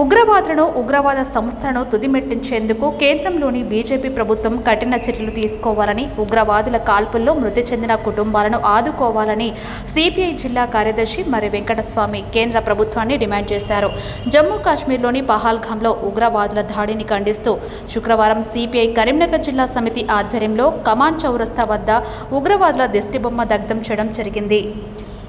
ఉగ్రవాదులను ఉగ్రవాద సంస్థలను తుదిమెట్టించేందుకు కేంద్రంలోని బీజేపీ ప్రభుత్వం కఠిన చర్యలు తీసుకోవాలని ఉగ్రవాదుల కాల్పుల్లో మృతి చెందిన కుటుంబాలను ఆదుకోవాలని సిపిఐ జిల్లా కార్యదర్శి మరి వెంకటస్వామి కేంద్ర ప్రభుత్వాన్ని డిమాండ్ చేశారు. జమ్మూ కాశ్మీర్లోని పహాల్గాంలో ఉగ్రవాదుల దాడిని ఖండిస్తూ శుక్రవారం సిపిఐ కరీంనగర్ జిల్లా సమితి ఆధ్వర్యంలో కమాన్ చౌరస్తా వద్ద ఉగ్రవాదుల దిష్టిబొమ్మ దగ్ధం చేయడం జరిగింది.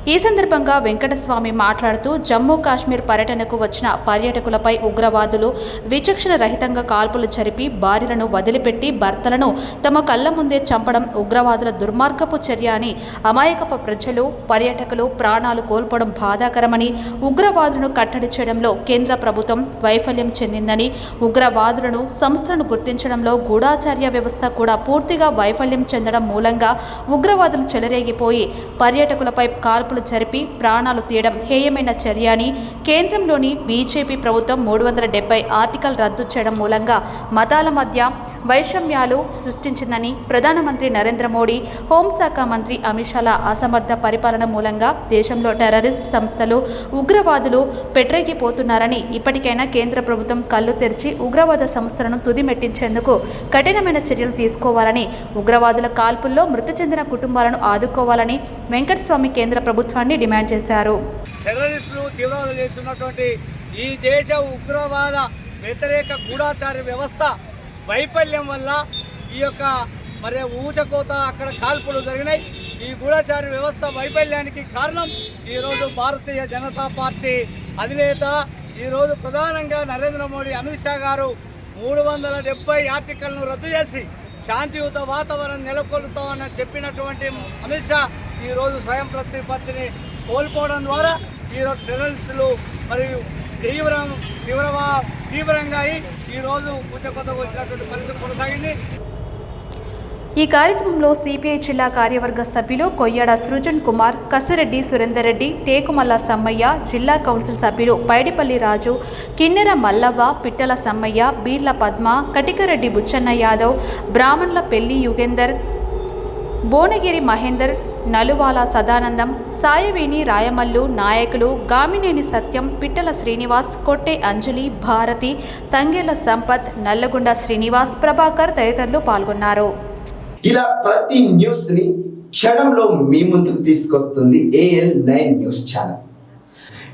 ఈ సందర్భంగా వెంకటస్వామి మాట్లాడుతూ జమ్మూ కాశ్మీర్ పర్యటనకు వచ్చిన పర్యాటకులపై ఉగ్రవాదులు విచక్షణ రహితంగా కాల్పులు జరిపి భార్యలను వదిలిపెట్టి భర్తలను తమ కళ్ళ ముందే చంపడం ఉగ్రవాదుల దుర్మార్గపు చర్య అని అమాయకపు ప్రజలు పర్యాటకులు ప్రాణాలు కోల్పోవడం బాధాకరమని ఉగ్రవాదులను కట్టడి చేయడంలో కేంద్ర ప్రభుత్వం వైఫల్యం చెందిందని ఉగ్రవాదులను సంస్థలను గుర్తించడంలో గూఢాచార్య వ్యవస్థ కూడా పూర్తిగా వైఫల్యం చెందడం మూలంగా ఉగ్రవాదులు చెలరేగిపోయి పర్యాటకులపై కాల్పులు జరిపి ప్రాణాలు తీయడం హేయమైన చర్య అని కేంద్రంలోని బీజేపీ ప్రభుత్వం మూడు వందల డెబ్బై ఆర్టికల్ రద్దు చేయడం మూలంగా మతాల మధ్య వైషమ్యాలు సృష్టించిందని ప్రధానమంత్రి నరేంద్ర మోడీ హోంశాఖ మంత్రి అమిత్ షాల అసమర్థ పరిపాలన మూలంగా దేశంలో టెర్రరిస్ట్ సంస్థలు ఉగ్రవాదులు పెట్టరేగిపోతున్నారని ఇప్పటికైనా కేంద్ర ప్రభుత్వం కళ్ళు తెరిచి ఉగ్రవాద సంస్థలను తుదిమెట్టించేందుకు కఠినమైన చర్యలు తీసుకోవాలని ఉగ్రవాదుల కాల్పుల్లో మృతి చెందిన కుటుంబాలను ఆదుకోవాలని వెంకటస్వామి కేంద్ర ప్రభుత్వం ప్రభుత్వాన్ని డిమాండ్ చేశారు. టెర్రరిస్టులు తీవ్రవాదులు చేస్తున్నటువంటి ఈ దేశ ఉగ్రవాద వ్యతిరేక గూఢాచార వ్యవస్థ వైఫల్యం వల్ల ఈ యొక్క మరి ఊచకోత అక్కడ కాల్పులు జరిగినాయి. ఈ గూఢాచార వ్యవస్థ వైఫల్యానికి కారణం ఈరోజు భారతీయ జనతా పార్టీ అధినేత ఈరోజు ప్రధానంగా నరేంద్ర మోడీ అమిత్ షా గారు మూడు వందల డెబ్బై ఆర్టికల్ను రద్దు చేసి శాంతియుత వాతావరణం నెలకొల్పుతామని చెప్పినటువంటి అమిత్ షా ఈరోజు స్వయం ప్రతిపత్తిని కోల్పోవడం ద్వారా ఈరోజు టెర్రరిస్టులు మరియు తీవ్రం తీవ్రమా తీవ్రంగా ఈరోజు పూచకొత్తకు వచ్చినటువంటి పరిస్థితి కొనసాగింది. ఈ కార్యక్రమంలో సిపిఐ జిల్లా కార్యవర్గ సభ్యులు కొయ్యాడ సృజన్ కుమార్ కసిరెడ్డి సురేందర్ రెడ్డి టేకుమల్ల సమ్మయ్య జిల్లా కౌన్సిల్ సభ్యులు పైడిపల్లి రాజు కిన్నెర మల్లవ్వ పిట్టల సమ్మయ్య బీర్ల పద్మ కటికరెడ్డి బుచ్చన్న యాదవ్ బ్రాహ్మణుల పెళ్ళి యుగేందర్ భువనగిరి మహేందర్ నలువాల సదానందం సాయవేణి రాయమల్లు నాయకులు గామినేని సత్యం పిట్టల శ్రీనివాస్ కొట్టే అంజలి భారతి తంగేల సంపత్ నల్లగొండ శ్రీనివాస్ ప్రభాకర్ తదితరులు పాల్గొన్నారు. ఇలా ప్రతి న్యూస్ని క్షణంలో మీ ముందుకు తీసుకొస్తుంది ఏఎల్ నైన్ న్యూస్ ఛానల్.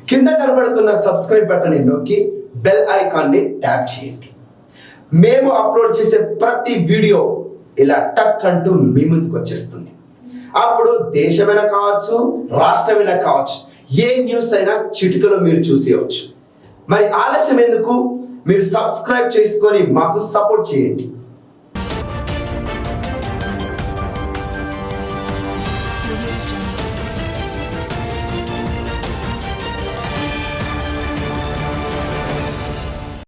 కింద కనబడుతున్న సబ్స్క్రైబ్ బటన్ నొక్కి బెల్ ఐకాన్ని ట్యాప్ చేయండి. మేము అప్లోడ్ చేసే ప్రతి వీడియో ఇలా టక్ అంటూ మీ ముందుకు వచ్చేస్తుంది. అప్పుడు దేశమైనా కావచ్చు రాష్ట్రమైనా కావచ్చు ఏ న్యూస్ అయినా చిటికలో మీరు చూసేయవచ్చు. మరి ఆలస్యం ఎందుకు? మీరు సబ్స్క్రైబ్ చేసుకొని మాకు సపోర్ట్ చేయండి.